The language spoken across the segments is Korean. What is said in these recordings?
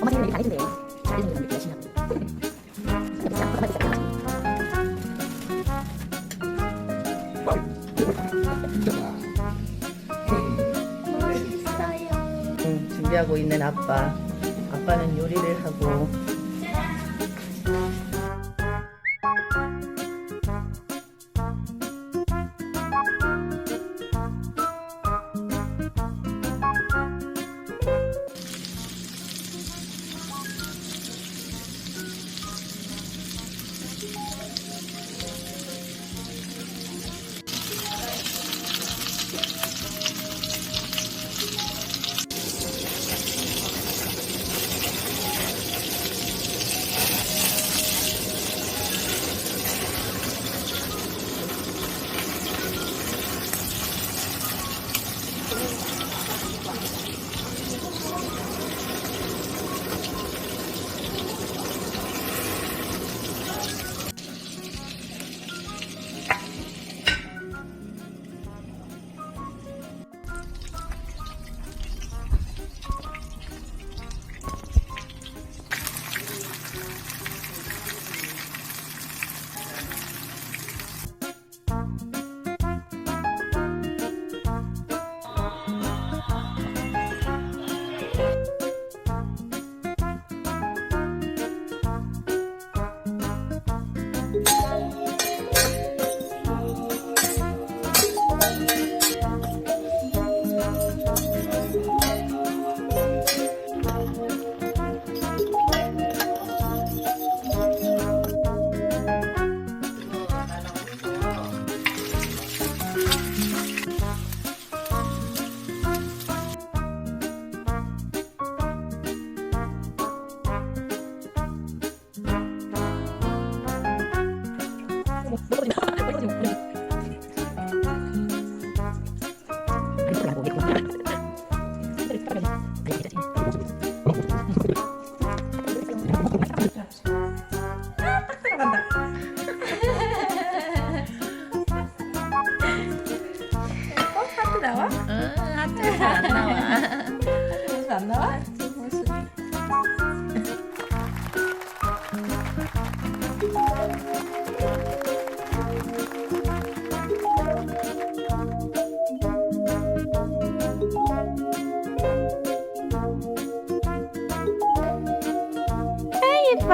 엄마 생일은 이렇게 안 해준대요. 잘해주는 게 열심히 하고. 응, 준비하고 있는 아빠. 아빠는 요리를 하고.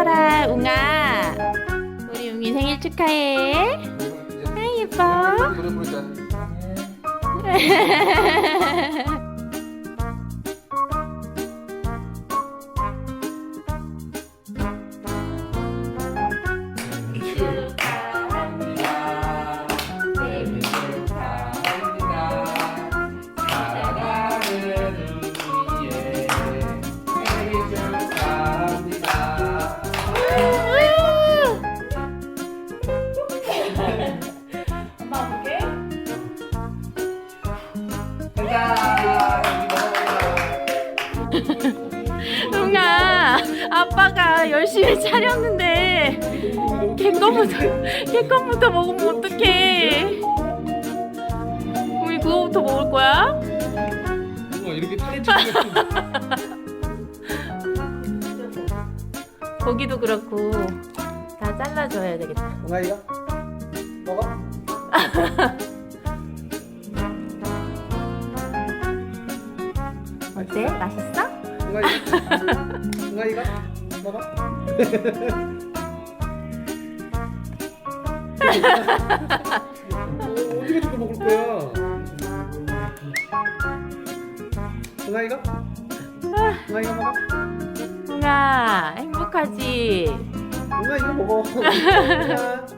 예뻐라 웅아. 우리 웅이 생일 축하해. 아 예뻐. 부르자. 웅아 아빠가 열심히 차렸는데 개껌부터 개껌부터 먹으면 어떡해? 우리 그거부터 먹을 거야? 우와, 이렇게 파리 치고 고기도 그렇고 다 잘라줘야 되겠다. 동아이가 먹어? 어때? 맛있어? 동아이가? 동아이가? 먹어? 어, 어디가 저거 먹을 거야? 동아이가? 동아이가 먹어? 웅아 행복하지? 동아 이거 먹어. 이거 먹어.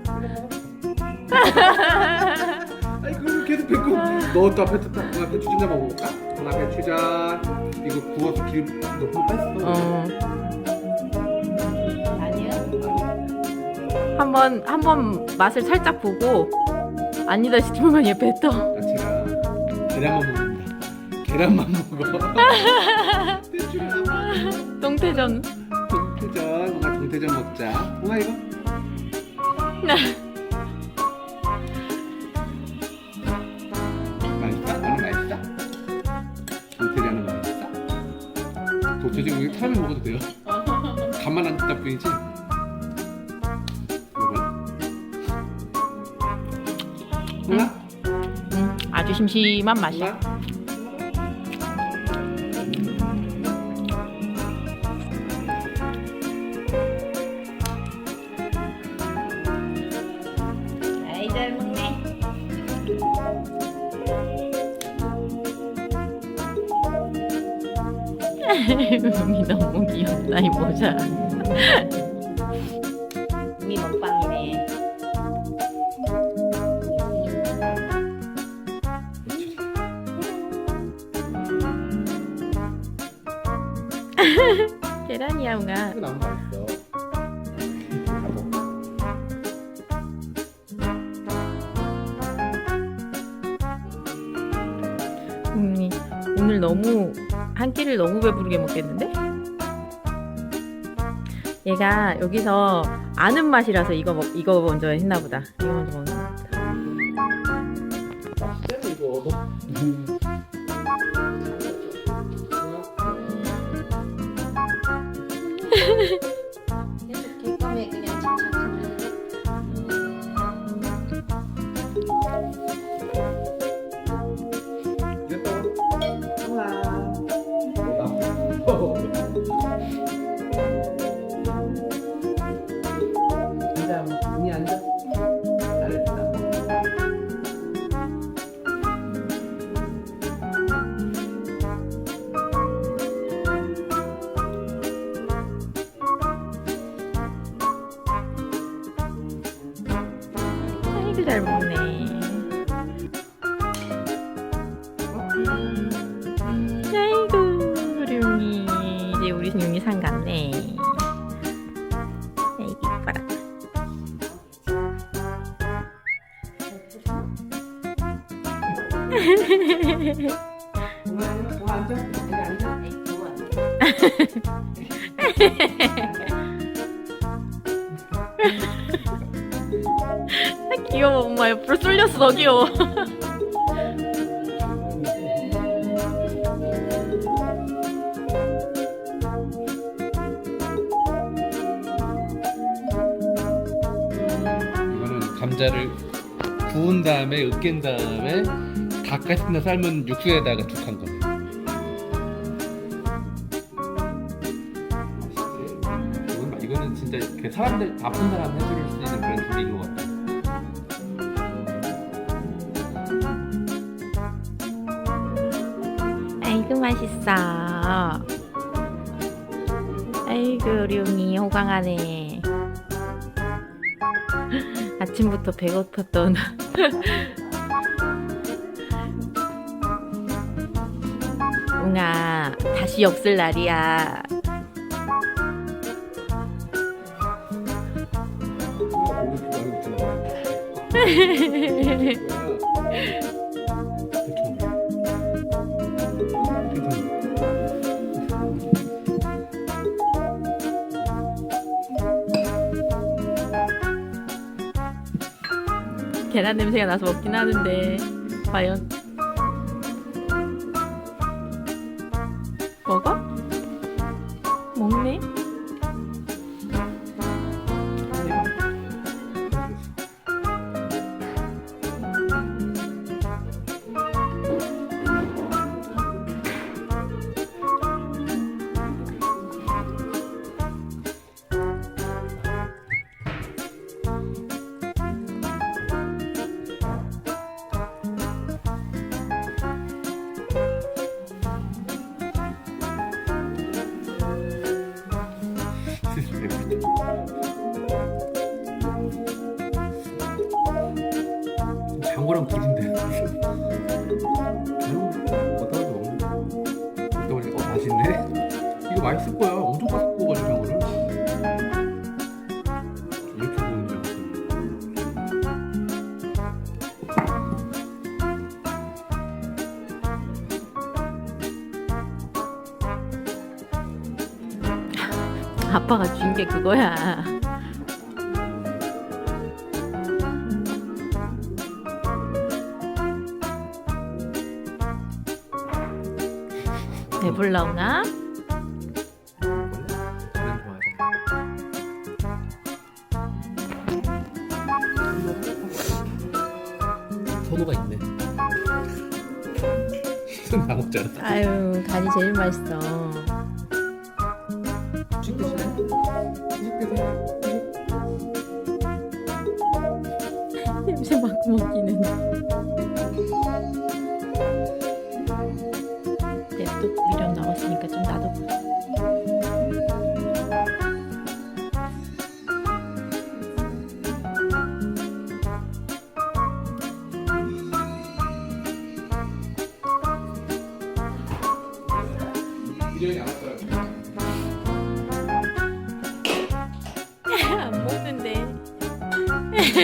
아니 그걸 계속 뱉고 너 앞에 다 앞에 주진자 먹어볼까? 돈 앞에 주자 구워서 기름 너무 뺐어. 어. 아니야. 한번 한번 맛을 살짝 보고 아니다 싶으면 얘 뱉어. 아, 제가 계란만 먹는다. 계란만 먹어. 동태전. 동태전, 엄마 동태전 먹자. 엄마 이거. 맛있다? 동태전 우리 처음에 먹어도 돼요. 간만 안 듣다 뿐이지. 먹어. 엄마? 음, 아주 심심한 맛이야. 엄마? 음이 너무 귀엽다 이 모자. 우미 먹방이네. 계란이야 웅아. 한 끼를 너무 배부르게 먹겠는데? 얘가 여기서 아는 맛이라서 이거 먹, 이거 먼저 했나 보다. 이거 먼저 먹는 거. 맛있어 이거. 아이고 잘 먹네. 아이고 우리 용이 이제 우리 용이 상 갔네. 아이고 이뻐라. 귀여워 엄마 옆으로 쏠렸어 더 귀여워. 이거는 감자를 구운 다음에 으깬 다음에 닭가슴살 삶은 육수에다가 죽한? 이건, 이거는 진짜 그 사람들 아픈 사람 해줄 수 있는 그런 조리인 것 같아. 아이고 맛있어. 아이고 우리 용이 호강하네. 아침부터 배고팠던. 웅아 다시 없을 날이야. 계란 냄새가 나서 먹긴 하는데 과연 먹어? 둘인데. 어떤 거 먹는? 어떤 거? 어 맛있어. 깠을 거야. 엄청 보는 줄 알았어. 아빠가 준게 그거야. 좋아하잖아. 선호가 있네. 손다 먹잖아. 아유 간이 제일 맛있어. 음식 드시네. 음식 드세요. 냄새 맡고 먹기는.